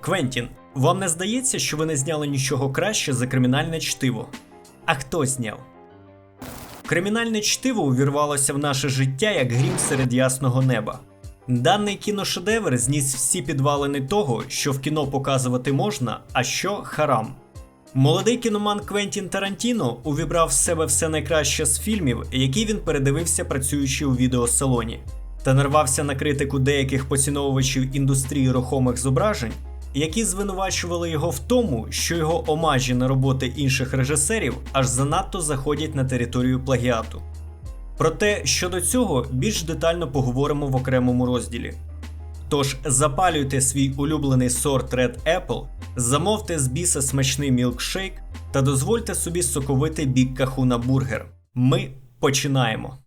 Квентін, вам не здається, що ви не зняли нічого краще за кримінальне чтиво? А хто зняв? Кримінальне чтиво увірвалося в наше життя як грім серед ясного неба. Даний кіношедевр зніс всі підвалини того, що в кіно показувати можна, а що харам. Молодий кіноман Квентін Тарантіно увібрав в себе все найкраще з фільмів, які він передивився працюючи у відеосалоні, та нарвався на критику деяких поціновувачів індустрії рухомих зображень, які звинувачували його в тому, що його омажі на роботи інших режисерів аж занадто заходять на територію плагіату. Проте щодо цього більш детально поговоримо в окремому розділі. Тож запалюйте свій улюблений сорт Red Apple, замовте з біса смачний мілкшейк та дозвольте собі соковитий бік кахуна бургер. Ми починаємо.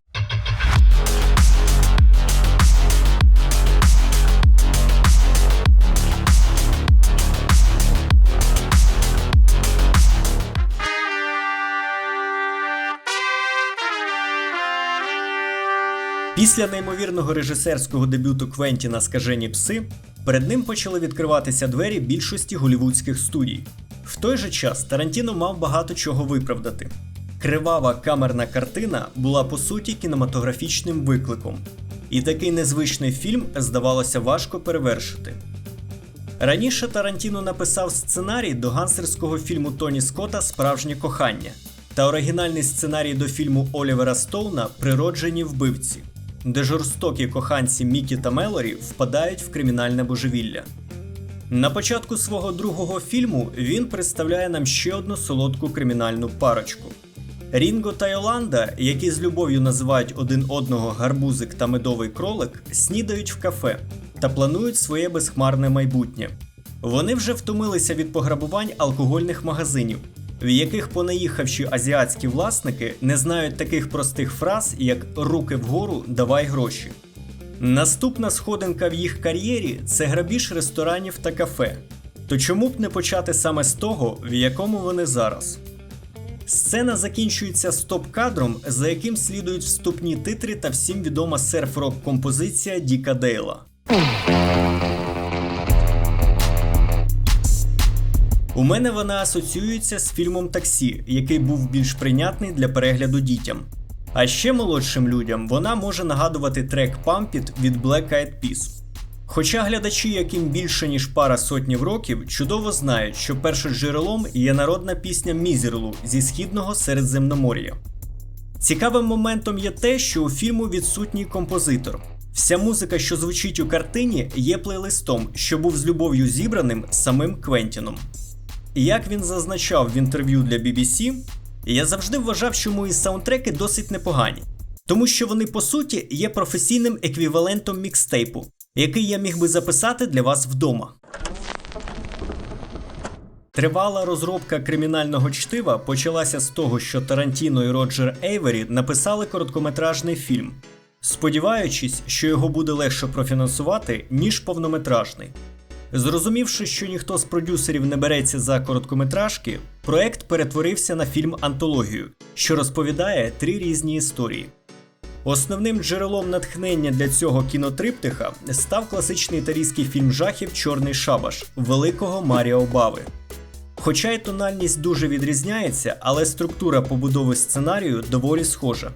Після неймовірного режисерського дебюту Квентіна Скажені пси перед ним почали відкриватися двері більшості голівудських студій. В той же час Тарантіно мав багато чого виправдати. Кривава камерна картина була по суті кінематографічним викликом, і такий незвичний фільм здавалося важко перевершити. Раніше Тарантіно написав сценарій до гансерського фільму Тоні Скотта Справжнє кохання та оригінальний сценарій до фільму Олівера Стоуна Природжені вбивці, де жорстокі коханці Мікі та Мелорі впадають в кримінальне божевілля. На початку свого другого фільму він представляє нам ще одну солодку кримінальну парочку. Рінго та Йоланда, які з любов'ю називають один одного гарбузик та медовий кролик, снідають в кафе та планують своє безхмарне майбутнє. Вони вже втомилися від пограбувань алкогольних магазинів, в яких понаїхавші азіатські власники не знають таких простих фраз, як руки вгору, давай гроші. Наступна сходинка в їх кар'єрі це грабіж ресторанів та кафе. То чому б не почати саме з того, в якому вони зараз? Сцена закінчується стоп-кадром, за яким слідують вступні титри та всім відома серф-рок композиція Діка Дейла. У мене вона асоціюється з фільмом Таксі, який був більш прийнятний для перегляду дітям. А ще молодшим людям вона може нагадувати трек It від Black Eyed Peas. Хоча глядачі, яким більше ніж пара сотнів років, чудово знають, що першоджерелом є народна пісня Мізерлу зі східного Середземномор'я. Цікавим моментом є те, що у фільму відсутній композитор. Вся музика, що звучить у картині, є плейлистом, що був з любов'ю зібраним самим Квентіном. Як він зазначав в інтерв'ю для BBC, я завжди вважав, що мої саундтреки досить непогані, тому що вони по суті є професійним еквівалентом мікстейпу, який я міг би записати для вас вдома. Тривала розробка кримінального чтива почалася з того, що Тарантіно і Роджер Ейвері написали короткометражний фільм, сподіваючись, що його буде легше профінансувати, ніж повнометражний. Зрозумівши, що ніхто з продюсерів не береться за короткометражки, проект перетворився на фільм антологію, що розповідає три різні історії. Основним джерелом натхнення для цього кінотриптиха став класичний італійський фільм жахів Чорний шабаш великого Маріо Бави. Хоча й тональність дуже відрізняється, але структура побудови сценарію доволі схожа.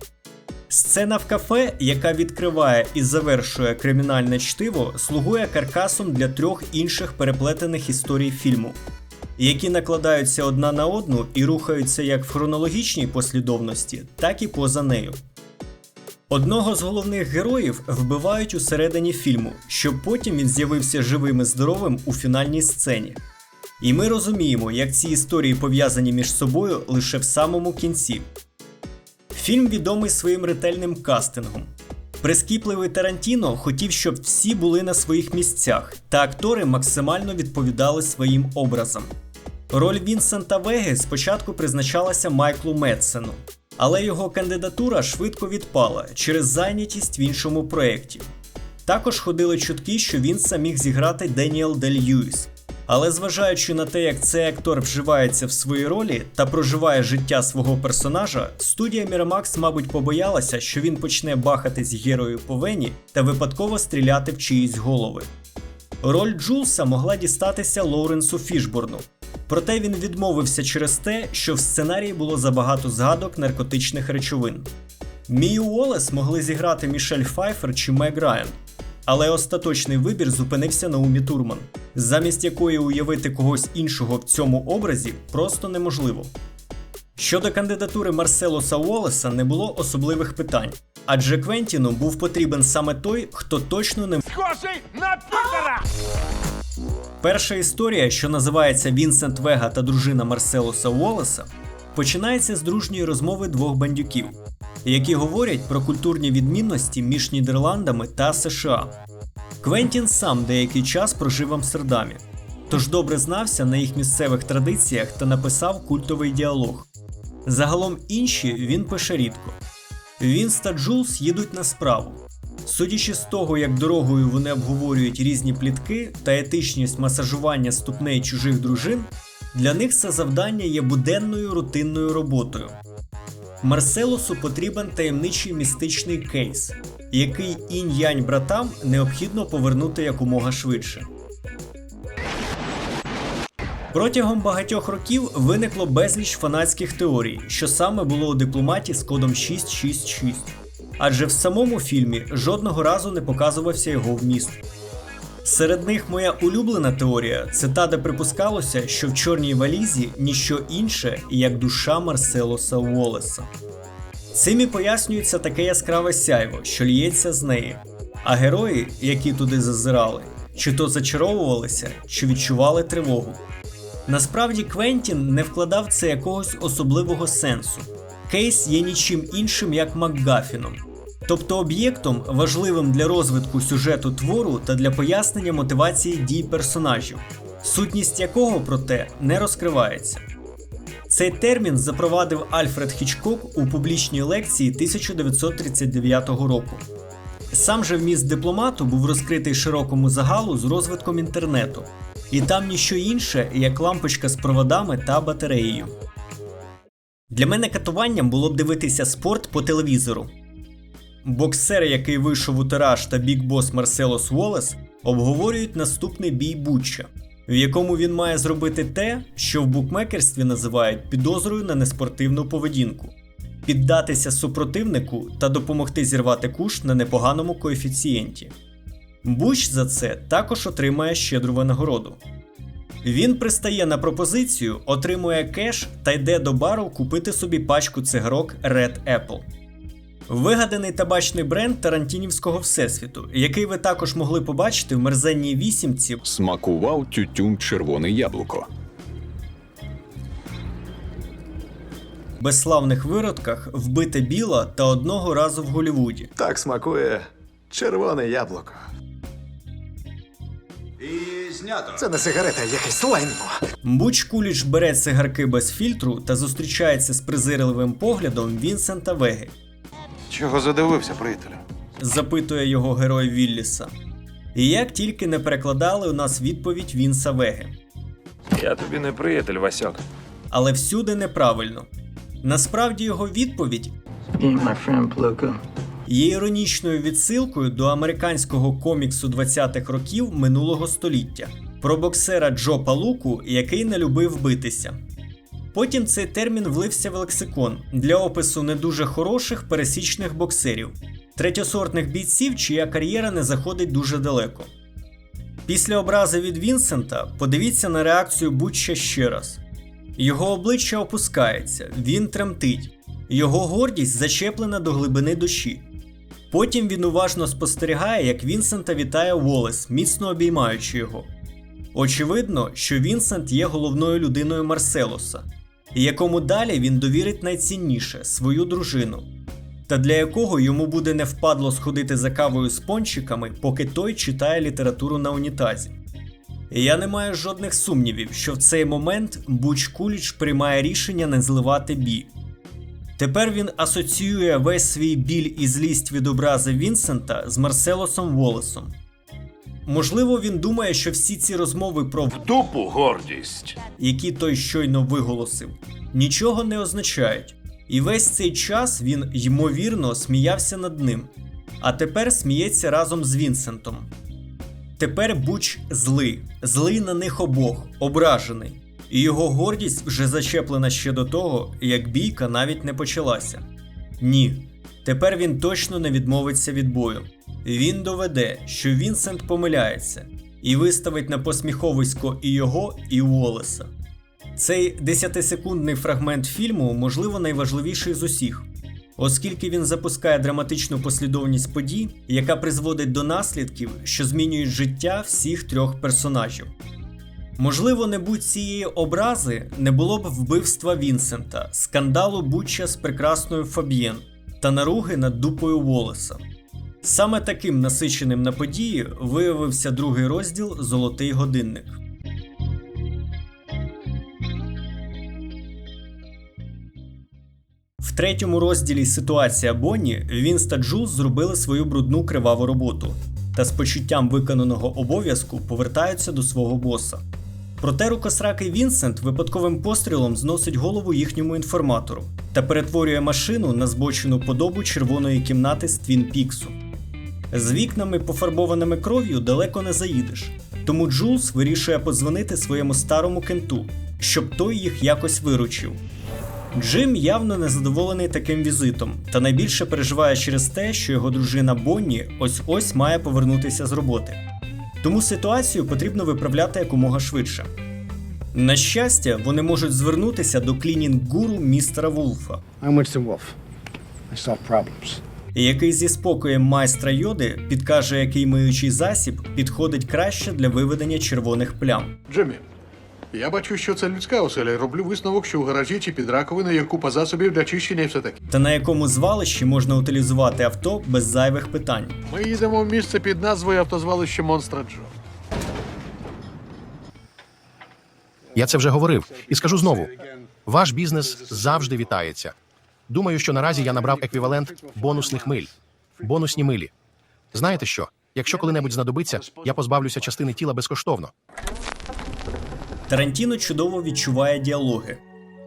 Сцена в кафе, яка відкриває і завершує кримінальне чтиво, слугує каркасом для трьох інших переплетених історій фільму, які накладаються одна на одну і рухаються як в хронологічній послідовності, так і поза нею. Одного з головних героїв вбивають у середині фільму, щоб потім він з'явився живим і здоровим у фінальній сцені. І ми розуміємо, як ці історії пов'язані між собою лише в самому кінці. Фільм відомий своїм ретельним кастингом. Прискіпливий Тарантіно хотів, щоб всі були на своїх місцях, та актори максимально відповідали своїм образам. Роль Вінсента Веги спочатку призначалася Майклу Медсену, але його кандидатура швидко відпала через зайнятість в іншому проєкті. Також ходили чутки, що він сам міг зіграти Деніел Дель Льюіс. Але зважаючи на те, як цей актор вживається в своїй ролі та проживає життя свого персонажа, студія Miramax, мабуть, побоялася, що він почне бахати з герою по вені та випадково стріляти в чиїсь голови. Роль Джулса могла дістатися Лоуренсу Фішборну. Проте він відмовився через те, що в сценарії було забагато згадок наркотичних речовин. Мію Уоллес могли зіграти Мішель Файфер чи Мег Райан, але остаточний вибір зупинився на Умі Турман, замість якої уявити когось іншого в цьому образі просто неможливо. Щодо кандидатури Марселоса Уоллеса не було особливих питань, адже Квентіну був потрібен саме той, хто точно не Схожий на Пітера! Перша історія, що називається Вінсент Вега та дружина Марселоса Уоллеса, починається з дружньої розмови двох бандюків, які говорять про культурні відмінності між Нідерландами та США. Квентін сам деякий час прожив в Амстердамі, тож добре знався на їх місцевих традиціях та написав культовий діалог. Загалом інші він пише рідко. Вінс та Джулс їдуть на справу. Судячи з того, як дорогою вони обговорюють різні плітки та етичність масажування ступней чужих дружин, для них це завдання є буденною рутинною роботою. Марселосу потрібен таємничий містичний кейс, який інь-янь братам необхідно повернути якомога швидше. Протягом багатьох років виникло безліч фанатських теорій, що саме було у дипломаті з кодом 666. Адже в самому фільмі жодного разу не показувався його вміст. Серед них моя улюблена теорія це та, де припускалося, що в чорній валізі ніщо інше, як душа Марселоса Уоллеса. Цим і пояснюється таке яскраве сяйво, що лється з неї. А герої, які туди зазирали, чи то зачаровувалися, чи відчували тривогу. Насправді Квентін не вкладав це якогось особливого сенсу. Кейс є нічим іншим, як Макгафіном, тобто об'єктом, важливим для розвитку сюжету твору та для пояснення мотивації дій персонажів, сутність якого, проте, не розкривається. Цей термін запровадив Альфред Хічкок у публічній лекції 1939 року. Сам же вміст дипломату був розкритий широкому загалу з розвитком інтернету, і там ніщо інше, як лампочка з проводами та батареєю. Для мене катуванням було б дивитися спорт по телевізору. Боксер, який вийшов у тираж та бікбос Марселос Уоллес, обговорюють наступний бій Бучча, в якому він має зробити те, що в букмекерстві називають підозрою на неспортивну поведінку, піддатися супротивнику та допомогти зірвати куш на непоганому коефіцієнті. Буч за це також отримає щедру винагороду. Він пристає на пропозицію, отримує кеш та йде до бару купити собі пачку цигарок Red Apple. Вигаданий табачний бренд Тарантінівського всесвіту, який ви також могли побачити в мерзенній вісімці Смакував тютюн червоне яблуко. безславних виродках Вбите біла та одного разу в Голлівуді. Так смакує червоне яблуко. І знято. Це не сигарета, а якесь лайно. Буч Куліч бере цигарки без фільтру та зустрічається з презирливим поглядом Вінсента Веги, Чого задивився, приятелю? запитує його герой Вілліса. І як тільки не перекладали у нас відповідь Вінса Веги. Я тобі не приятель, Васьок. але всюди неправильно. Насправді його відповідь є іронічною відсилкою до американського коміксу 20-х років минулого століття про боксера Джо Палуку, який не любив битися. Потім цей термін влився в лексикон для опису не дуже хороших пересічних боксерів, третьосортних бійців, чия кар'єра не заходить дуже далеко. Після образи від Вінсента подивіться на реакцію Бутча ще раз. Його обличчя опускається, він тремтить, його гордість зачеплена до глибини душі. Потім він уважно спостерігає, як Вінсента вітає Волес, міцно обіймаючи його. Очевидно, що Вінсент є головною людиною Марселоса, якому далі він довірить найцінніше свою дружину, та для якого йому буде не впадло сходити за кавою з пончиками, поки той читає літературу на унітазі. Я не маю жодних сумнівів, що в цей момент Буч Куліч приймає рішення не зливати бій. Тепер він асоціює весь свій біль і злість від образи Вінсента з Марселосом Волесом. Можливо, він думає, що всі ці розмови про Дупу гордість. які той щойно виголосив, нічого не означають. І весь цей час він, ймовірно, сміявся над ним, а тепер сміється разом з Вінсентом. Тепер Буч злий, злий на них обох, ображений. І його гордість вже зачеплена ще до того, як бійка навіть не почалася. Ні, тепер він точно не відмовиться від бою. Він доведе, що Вінсент помиляється, і виставить на посміховисько і його, і Уоллеса. Цей 10-секундний фрагмент фільму, можливо, найважливіший з усіх, оскільки він запускає драматичну послідовність подій, яка призводить до наслідків, що змінюють життя всіх трьох персонажів. Можливо, не будь цієї образи, не було б вбивства Вінсента, скандалу Бучча з прекрасною Фаб'єн та наруги над дупою Волеса. Саме таким насиченим на події виявився другий розділ Золотий годинник. В третьому розділі Ситуація Бонні Вінс та Джулс зробили свою брудну криваву роботу та з почуттям виконаного обов'язку повертаються до свого боса. Проте рукосракий Вінсент випадковим пострілом зносить голову їхньому інформатору та перетворює машину на збочену подобу червоної кімнати з Твін Піксу. З вікнами, пофарбованими кров'ю, далеко не заїдеш, тому Джулс вирішує подзвонити своєму старому кенту, щоб той їх якось виручив. Джим явно незадоволений таким візитом та найбільше переживає через те, що його дружина Бонні ось ось має повернутися з роботи. Тому ситуацію потрібно виправляти якомога швидше. На щастя, вони можуть звернутися до клінінг-гуру містера Вулфа, Wolf. I solve problems. який зі спокоєм майстра йоди підкаже, який миючий засіб підходить краще для виведення червоних плям. Джиммі, я бачу, що це людська оселя, роблю висновок, що у гаражі чи під раковиною є купа засобів для чищення і все таке. Та на якому звалищі можна утилізувати авто без зайвих питань. Ми їдемо в місце під назвою автозвалище Монстра Джо. Я це вже говорив і скажу знову: ваш бізнес завжди вітається. Думаю, що наразі я набрав еквівалент бонусних миль. Бонусні милі. Знаєте що? Якщо коли-небудь знадобиться, я позбавлюся частини тіла безкоштовно. Тарантіно чудово відчуває діалоги.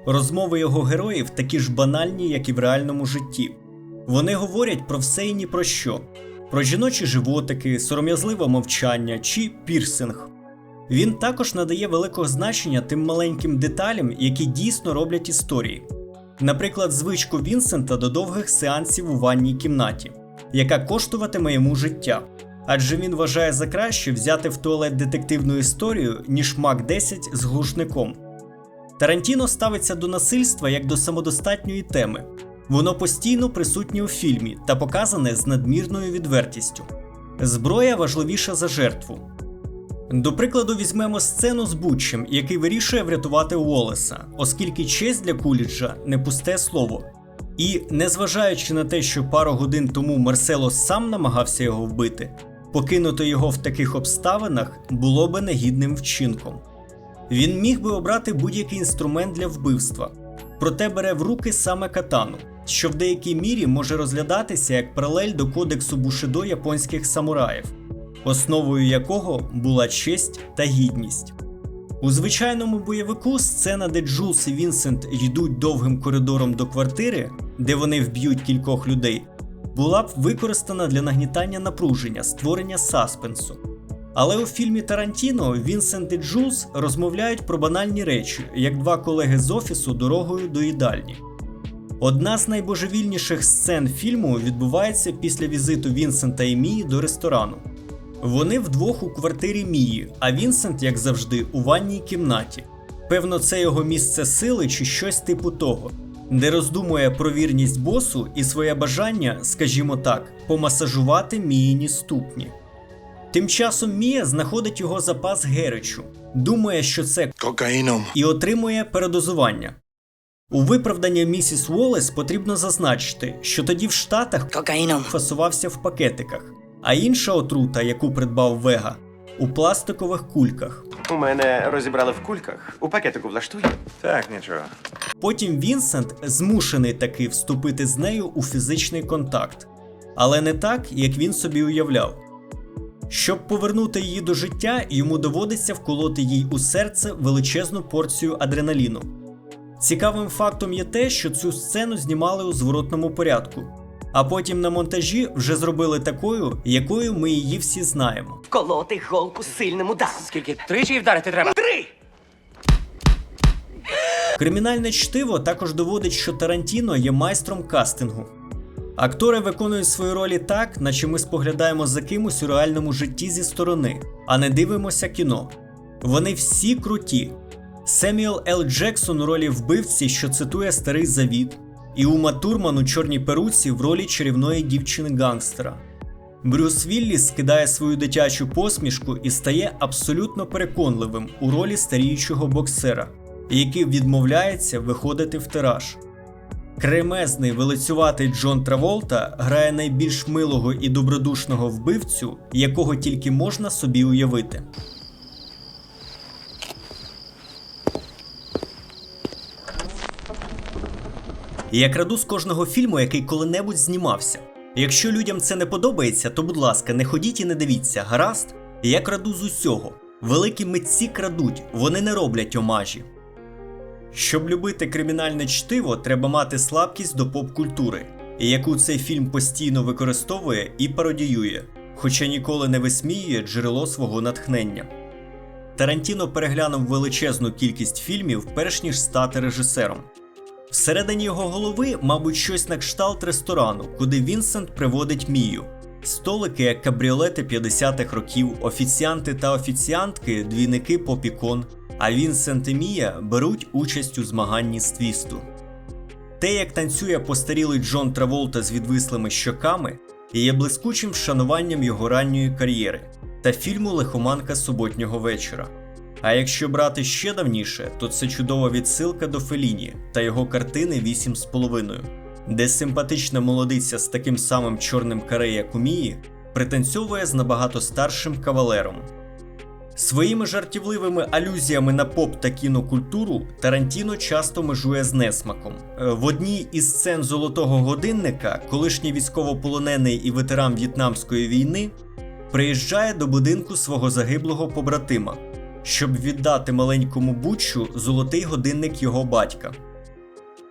Розмови його героїв такі ж банальні, як і в реальному житті. Вони говорять про все і ні про що: про жіночі животики, сором'язливе мовчання чи пірсинг. Він також надає великого значення тим маленьким деталям, які дійсно роблять історії. Наприклад, звичку Вінсента до довгих сеансів у ванній кімнаті, яка коштуватиме йому життя. Адже він вважає за краще взяти в туалет детективну історію, ніж Мак 10 з глушником. Тарантіно ставиться до насильства як до самодостатньої теми. Воно постійно присутнє у фільмі та показане з надмірною відвертістю. Зброя важливіша за жертву. До прикладу, візьмемо сцену з Бутчем, який вирішує врятувати Уоллеса, оскільки честь для Куліджа не пусте слово. І незважаючи на те, що пару годин тому Марсело сам намагався його вбити, покинути його в таких обставинах було би негідним вчинком. Він міг би обрати будь-який інструмент для вбивства, проте бере в руки саме катану, що в деякій мірі може розглядатися як паралель до кодексу Бушидо японських самураїв, основою якого була честь та гідність. У звичайному бойовику сцена, де Джулс і Вінсент йдуть довгим коридором до квартири, де вони вб'ють кількох людей, була б використана для нагнітання напруження, створення саспенсу. Але у фільмі Тарантіно Вінсент і Джулс розмовляють про банальні речі, як два колеги з офісу дорогою до їдальні. Одна з найбожевільніших сцен фільму відбувається після візиту Вінсента і Мії до ресторану. Вони вдвох у квартирі Мії, а Вінсент, як завжди, у ванній кімнаті. Певно, це його місце сили чи щось типу того, де роздумує про вірність босу і своє бажання, скажімо так, помасажувати Міїні ступні. Тим часом Мія знаходить його запас Геричу, думає, що це Кокаїном. і отримує передозування. У виправдання місіс Уоллес потрібно зазначити, що тоді в Штатах Кокаїном. фасувався в пакетиках, а інша отрута, яку придбав Вега, у пластикових кульках. У мене розібрали в кульках. У пакетику влаштує. Так, нічого. Потім Вінсент змушений таки вступити з нею у фізичний контакт, але не так, як він собі уявляв. Щоб повернути її до життя, йому доводиться вколоти їй у серце величезну порцію адреналіну. Цікавим фактом є те, що цю сцену знімали у зворотному порядку. А потім на монтажі вже зробили такою, якою ми її всі знаємо. Колоти голку сильним ударом. Скільки тричі вдарити треба? Три! Кримінальне чтиво також доводить, що Тарантіно є майстром кастингу. Актори виконують свої ролі так, наче ми споглядаємо за кимось у реальному житті зі сторони, а не дивимося кіно. Вони всі круті. Семюел Л. Джексон у ролі вбивці, що цитує старий завіт, і Ума Турман у чорній перуці в ролі чарівної дівчини-гангстера. Брюс Вілліс скидає свою дитячу посмішку і стає абсолютно переконливим у ролі старіючого боксера, який відмовляється виходити в тираж. Кремезний велицюватий Джон Траволта грає найбільш милого і добродушного вбивцю, якого тільки можна собі уявити. Я краду з кожного фільму, який коли-небудь знімався. Якщо людям це не подобається, то будь ласка, не ходіть і не дивіться, гаразд? Я краду з усього. Великі митці крадуть, вони не роблять омажі. Щоб любити кримінальне чтиво, треба мати слабкість до поп-культури, яку цей фільм постійно використовує і пародіює, хоча ніколи не висміює джерело свого натхнення. Тарантіно переглянув величезну кількість фільмів, перш ніж стати режисером. Всередині його голови, мабуть, щось на кшталт ресторану, куди Вінсент приводить Мію. Столики, як кабріолети 50-х років, офіціанти та офіціантки, двійники попікон, а Вінсент і Мія беруть участь у змаганні з твісту. Те, як танцює постарілий Джон Траволта з відвислими щоками, є блискучим вшануванням його ранньої кар'єри та фільму Лихоманка суботнього вечора. А якщо брати ще давніше, то це чудова відсилка до Феліні та його картини «Вісім з половиною», де симпатична молодиця з таким самим чорним каре, як у Мії, пританцьовує з набагато старшим кавалером. Своїми жартівливими алюзіями на поп та кінокультуру Тарантіно часто межує з несмаком. Е, В одній із сцен золотого годинника колишній військовополонений і ветеран В'єтнамської війни приїжджає до будинку свого загиблого побратима, щоб віддати маленькому бучу золотий годинник його батька.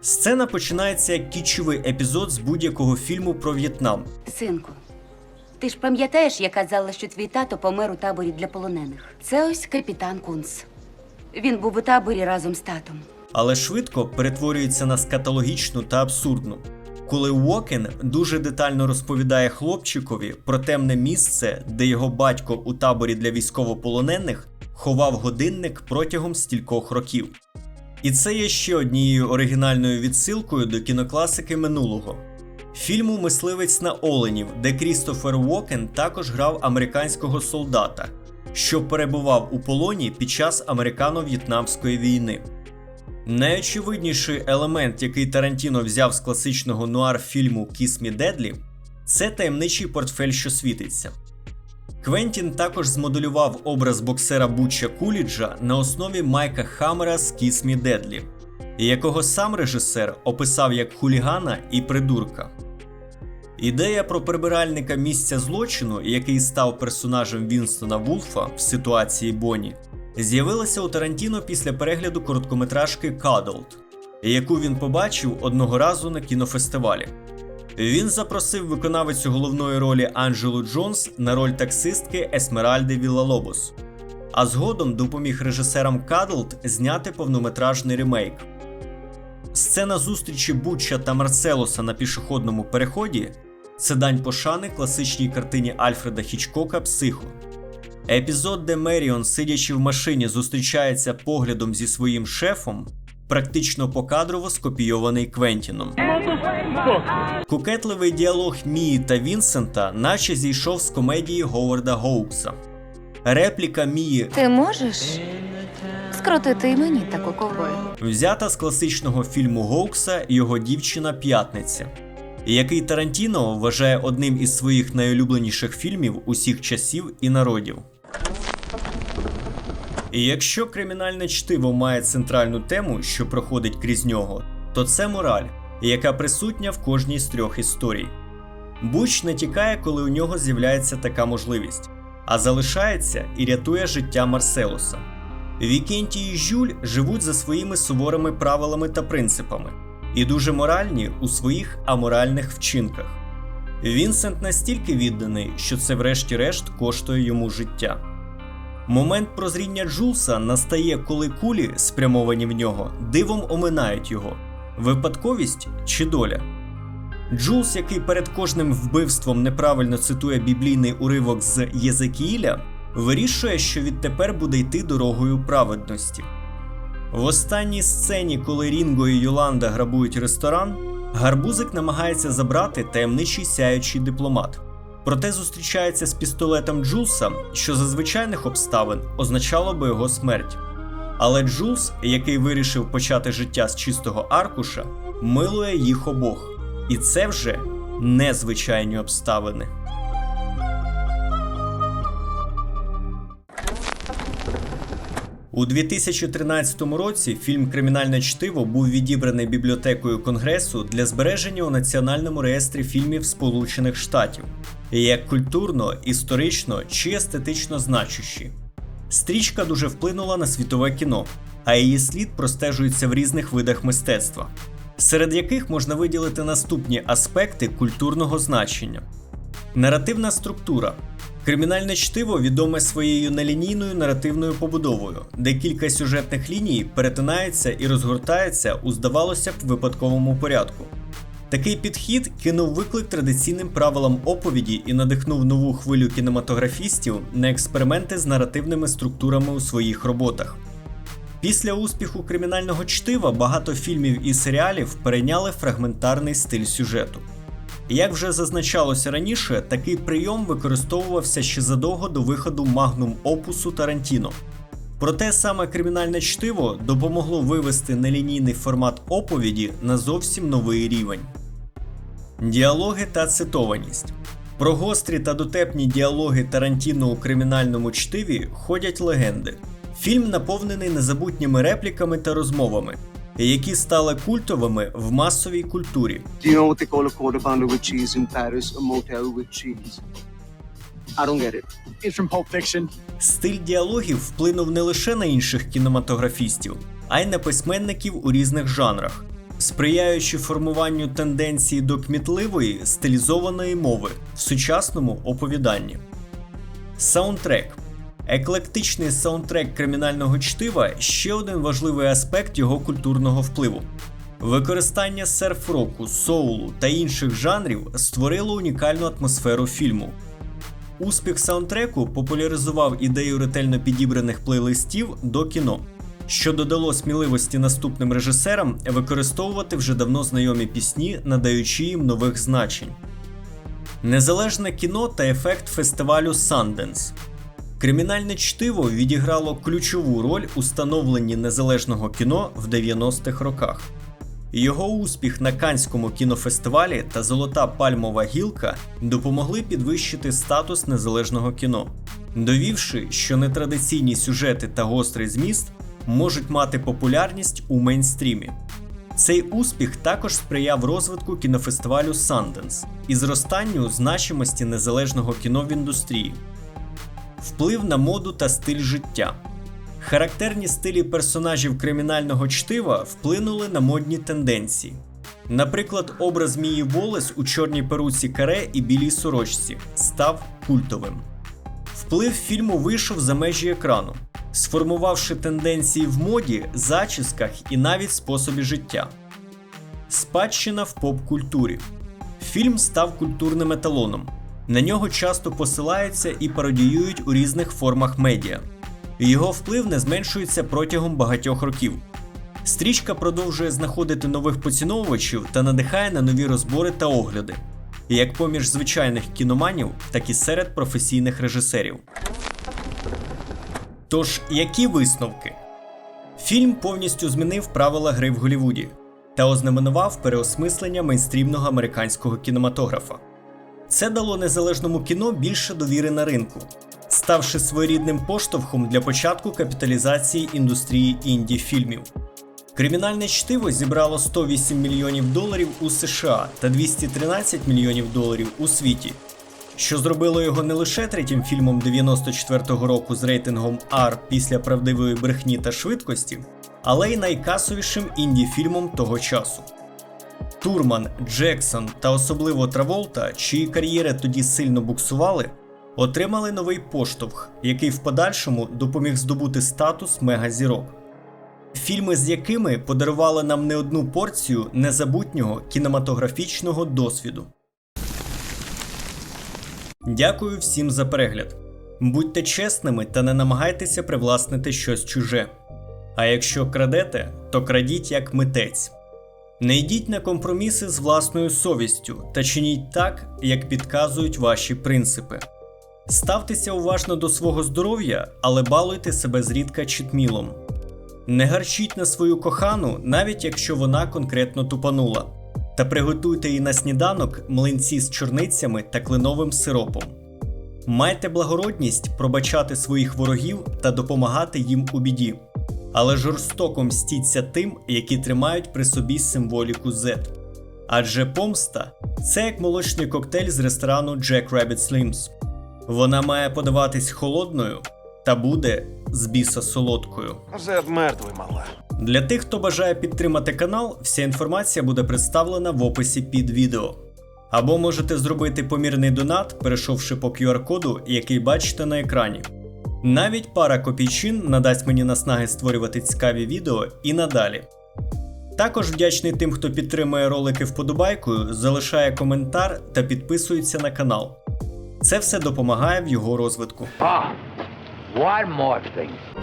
Сцена починається як кічовий епізод з будь-якого фільму про В'єтнам, Синку, ти ж пам'ятаєш, я казала, що твій тато помер у таборі для полонених. Це ось капітан Кунц. Він був у таборі разом з татом. але швидко перетворюється на скатологічну та абсурдну. Коли Уокен дуже детально розповідає хлопчикові про темне місце, де його батько у таборі для військовополонених ховав годинник протягом стількох років. І це є ще однією оригінальною відсилкою до кінокласики минулого. Фільму Мисливець на Оленів, де Крістофер Уокен також грав американського солдата, що перебував у полоні під час американо-в'єтнамської війни. Найочевидніший елемент, який Тарантіно взяв з класичного нуар фільму Kiss Me Deadly, це таємничий портфель, що світиться. Квентін також змоделював образ боксера Буча Куліджа на основі Майка Хаммера з Kiss Me Deadly, якого сам режисер описав як хулігана і придурка. Ідея про прибиральника місця злочину, який став персонажем Вінстона Вулфа в ситуації Бонні, з'явилася у Тарантіно після перегляду короткометражки Cuddled, яку він побачив одного разу на кінофестивалі. Він запросив виконавицю головної ролі Анджелу Джонс на роль таксистки Есмеральди Вілалобос, а згодом допоміг режисерам Cuddled зняти повнометражний ремейк. Сцена зустрічі Бутча та Марселоса на пішохідному переході це дань пошани класичній картині Альфреда Хічкока Психо. Епізод, де Меріон, сидячи в машині, зустрічається поглядом зі своїм шефом, практично покадрово скопійований Квентіном. Кукетливий діалог Мії та Вінсента наче зійшов з комедії Говарда Гоукса. Репліка Мії Ти можеш скрутити і мені таку ковбою? взята з класичного фільму Гоукса Його дівчина П'ятниця, який Тарантіно вважає одним із своїх найулюбленіших фільмів усіх часів і народів. І якщо кримінальне чтиво має центральну тему, що проходить крізь нього, то це мораль, яка присутня в кожній з трьох історій. Буч не тікає, коли у нього з'являється така можливість, а залишається і рятує життя Марселуса. Вікентій і Жюль живуть за своїми суворими правилами та принципами, і дуже моральні у своїх аморальних вчинках. Вінсент настільки відданий, що це врешті-решт коштує йому життя. Момент прозріння Джулса настає, коли кулі, спрямовані в нього, дивом оминають його. Випадковість чи доля? Джулс, який перед кожним вбивством неправильно цитує біблійний уривок з Єзекіїля, вирішує, що відтепер буде йти дорогою праведності. В останній сцені, коли Рінго і Йоланда грабують ресторан, гарбузик намагається забрати таємничий сяючий дипломат. Проте зустрічається з пістолетом Джулса, що за звичайних обставин означало би його смерть. Але Джулс, який вирішив почати життя з чистого аркуша, милує їх обох. І це вже незвичайні обставини. У 2013 році фільм Кримінальне чтиво був відібраний бібліотекою Конгресу для збереження у Національному реєстрі фільмів Сполучених Штатів як культурно, історично чи естетично значущі. Стрічка дуже вплинула на світове кіно, а її слід простежується в різних видах мистецтва, серед яких можна виділити наступні аспекти культурного значення. Наративна структура. Кримінальне чтиво відоме своєю нелінійною наративною побудовою, де кілька сюжетних ліній перетинаються і розгортаються у здавалося б випадковому порядку. Такий підхід кинув виклик традиційним правилам оповіді і надихнув нову хвилю кінематографістів на експерименти з наративними структурами у своїх роботах. Після успіху кримінального чтива багато фільмів і серіалів перейняли фрагментарний стиль сюжету. Як вже зазначалося раніше, такий прийом використовувався ще задовго до виходу магнум опусу Тарантіно. Проте саме кримінальне чтиво допомогло вивести нелінійний формат оповіді на зовсім новий рівень. Діалоги та цитованість. Про гострі та дотепні діалоги Тарантіно у кримінальному чтиві ходять легенди. Фільм наповнений незабутніми репліками та розмовами, які стали культовими в масовій культурі. Do you know what they call a I don't get it. It's from Pulp Fiction. Стиль діалогів вплинув не лише на інших кінематографістів, а й на письменників у різних жанрах, сприяючи формуванню тенденції до кмітливої стилізованої мови в сучасному оповіданні. Саундтрек. Еклектичний саундтрек кримінального чтива ще один важливий аспект його культурного впливу. Використання серф-року, соулу та інших жанрів створило унікальну атмосферу фільму. Успіх саундтреку популяризував ідею ретельно підібраних плейлистів до кіно, що додало сміливості наступним режисерам використовувати вже давно знайомі пісні, надаючи їм нових значень. Незалежне кіно та ефект фестивалю Sundance. Кримінальне чтиво відіграло ключову роль у становленні незалежного кіно в 90-х роках. Його успіх на Канському кінофестивалі та Золота пальмова гілка допомогли підвищити статус незалежного кіно, довівши, що нетрадиційні сюжети та гострий зміст можуть мати популярність у мейнстрімі. Цей успіх також сприяв розвитку кінофестивалю Sundance і зростанню значимості незалежного кіно в індустрії, вплив на моду та стиль життя. Характерні стилі персонажів кримінального чтива вплинули на модні тенденції. Наприклад, образ Мії Волес у чорній перуці каре і білій сорочці став культовим. Вплив фільму вийшов за межі екрану, сформувавши тенденції в моді, зачісках і навіть способі життя. Спадщина в поп-культурі. Фільм став культурним еталоном. На нього часто посилаються і пародіюють у різних формах медіа. Його вплив не зменшується протягом багатьох років. Стрічка продовжує знаходити нових поціновувачів та надихає на нові розбори та огляди, як поміж звичайних кіноманів, так і серед професійних режисерів. Тож, які висновки? Фільм повністю змінив правила гри в Голлівуді та ознаменував переосмислення мейнстрімного американського кінематографа. Це дало незалежному кіно більше довіри на ринку, ставши своєрідним поштовхом для початку капіталізації індустрії інді фільмів. Кримінальне чтиво зібрало 108 мільйонів доларів у США та 213 мільйонів доларів у світі, що зробило його не лише третім фільмом 94-го року з рейтингом R після правдивої брехні та швидкості, але й найкасовішим інді фільмом того часу. Турман, Джексон та особливо Траволта, чиї кар'єри тоді сильно буксували, отримали новий поштовх, який в подальшому допоміг здобути статус мегазірок. Фільми, з якими подарували нам не одну порцію незабутнього кінематографічного досвіду. Дякую всім за перегляд. Будьте чесними та не намагайтеся привласнити щось чуже. А якщо крадете, то крадіть як митець. Не йдіть на компроміси з власною совістю та чиніть так, як підказують ваші принципи. Ставтеся уважно до свого здоров'я, але балуйте себе зрідка читмілом. Не гарчіть на свою кохану, навіть якщо вона конкретно тупанула. Та приготуйте їй на сніданок млинці з чорницями та кленовим сиропом. Майте благородність пробачати своїх ворогів та допомагати їм у біді. Але жорстоко мстіться тим, які тримають при собі символіку Z. Адже помста це як молочний коктейль з ресторану Jack Rabbit Slims. Вона має подаватись холодною та буде з біса солодкою. Зед мертвий мала. Для тих, хто бажає підтримати канал, вся інформація буде представлена в описі під відео. Або можете зробити помірний донат, перейшовши по QR-коду, який бачите на екрані. Навіть пара копійчин надасть мені наснаги створювати цікаві відео і надалі. Також вдячний тим, хто підтримує ролики вподобайкою, залишає коментар та підписується на канал. Це все допомагає в його розвитку.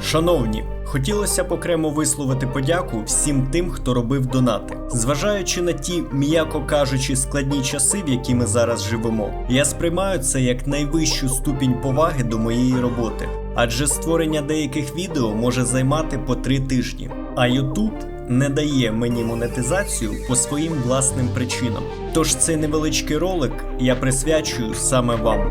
Шановні, хотілося б окремо висловити подяку всім тим, хто робив донати. Зважаючи на ті, м'яко кажучи, складні часи, в які ми зараз живемо, я сприймаю це як найвищу ступінь поваги до моєї роботи. Адже створення деяких відео може займати по три тижні, а YouTube не дає мені монетизацію по своїм власним причинам. Тож цей невеличкий ролик я присвячую саме вам.